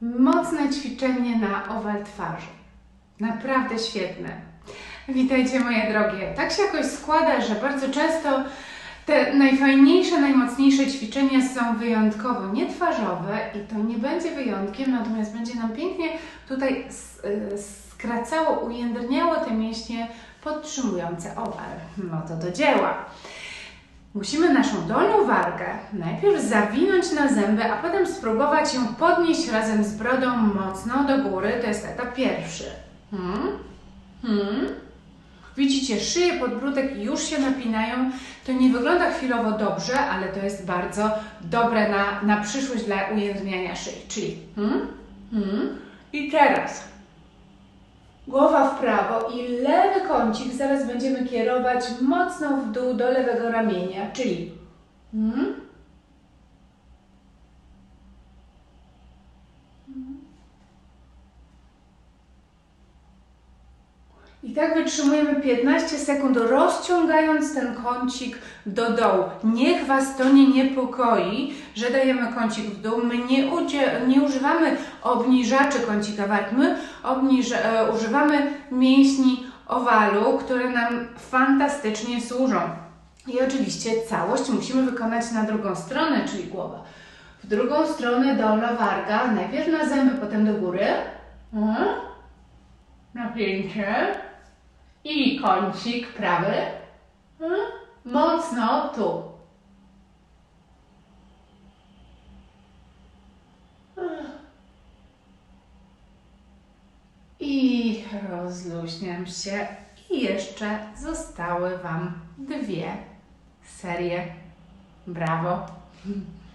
Mocne ćwiczenie na owal twarzy. Naprawdę świetne. Witajcie moje drogie. Tak się jakoś składa, że bardzo często te najfajniejsze, najmocniejsze ćwiczenia są wyjątkowo nietwarzowe i to nie będzie wyjątkiem, natomiast będzie nam pięknie tutaj y, skracało, ujędrniało te mięśnie podtrzymujące owal. No to do dzieła. Musimy naszą dolną wargę najpierw zawinąć na zęby, a potem spróbować ją podnieść razem z brodą mocno do góry. To jest etap pierwszy. Hmm? Hmm? Widzicie, szyję, podbródek już się napinają. To nie wygląda chwilowo dobrze, ale to jest bardzo dobre na, na przyszłość dla ujędrniania szyi. Czyli hmm? Hmm? i teraz Głowa w prawo i lewy kącik. Zaraz będziemy kierować mocno w dół do lewego ramienia, czyli mm, I tak wytrzymujemy 15 sekund, rozciągając ten kącik do dołu. Niech Was to nie niepokoi, że dajemy kącik w dół. My nie, nie używamy obniżaczy kącika warg, my obniż- e, używamy mięśni owalu, które nam fantastycznie służą. I oczywiście całość musimy wykonać na drugą stronę, czyli głowa. W drugą stronę dolna warga, najpierw na zęby, potem do góry. Mhm. I kącik prawy. Mhm. Mocno tu. I rozluźniam się. I jeszcze zostały Wam dwie serie. Brawo.